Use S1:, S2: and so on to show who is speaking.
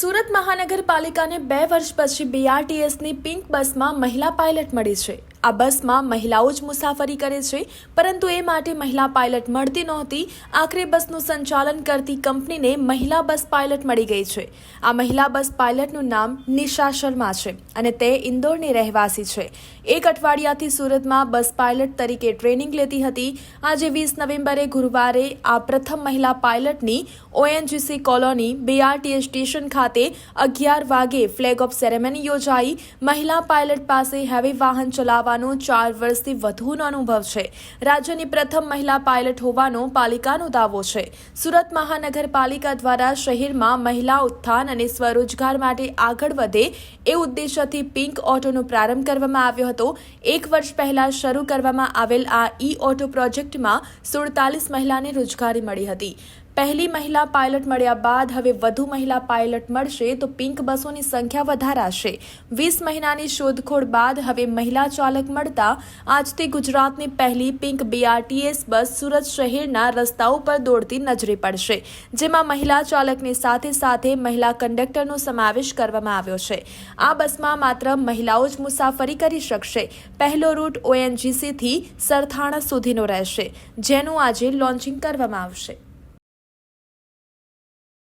S1: સુરત મહાનગરપાલિકાને બે વર્ષ પછી બીઆરટીએસની પિંક બસમાં મહિલા પાયલટ મળી છે. આ બસમાં મહિલાઓ જ મુસાફરી કરે છે, પરંતુ એ માટે મહિલા પાયલટ મળતી નહોતી. આખરે બસનું સંચાલન કરતી કંપનીને મહિલા બસ પાયલટ મળી ગઈ છે. આ મહિલા બસ પાયલટનું નામ નિશા શર્મા છે અને તે ઇન્દોરની રહેવાસી છે. એક અઠવાડિયાથી સુરતમાં બસ પાયલટ તરીકે ટ્રેનિંગ લેતી હતી. આજે વીસ નવેમ્બરે ગુરુવારે આ પ્રથમ મહિલા પાયલટની ઓએનજીસી કોલોની બીઆરટીએસ સ્ટેશન ખાતે અગિયાર વાગે ફ્લેગ ઓફ સેરેમની યોજાઈ. મહિલા પાયલટ પાસે હેવી વાહન ચલાવવાનો ચાર વર્ષથી વધુનો અનુભવ છે. રાજ્યની પ્રથમ મહિલા પાયલટ હોવાનો પાલિકાનો દાવો છે. સુરત મહાનગરપાલિકા દ્વારા શહેરમાં મહિલા ઉત્થાન અને સ્વરોજગાર માટે આગળ વધે એ ઉદ્દેશ્યથી પિંક ઓટોનો પ્રારંભ કરવામાં આવ્યો હતો. એક વર્ષ પહેલા શરૂ કરવામાં આવેલ આ ઈ ઓટો પ્રોજેક્ટમાં સુડતાલીસ મહિલાને રોજગારી મળી હતી. પહેલી મહિલા પાયલટ મળ્યા બાદ હવે વધુ મહિલા પાયલટ મળશે તો પિંક બસોની સંખ્યા વધારાશે. વીસ મહિનાની શોધખોળ બાદ હવે મહિલા ચાલક મળતા આજથી ગુજરાતની પહેલી પિંક બીઆરટીએસ બસ સુરત શહેરના રસ્તાઓ પર દોડતી નજરે પડશે, જેમાં મહિલા ચાલકની સાથે સાથે મહિલા કંડક્ટરનો સમાવેશ કરવામાં આવ્યો છે. આ બસમાં માત્ર મહિલાઓ જ મુસાફરી કરી શકશે. પહેલો રૂટ ઓએનજીસીથી સરથાણા સુધીનો રહેશે, જેનું આજે લોન્ચિંગ કરવામાં આવશે.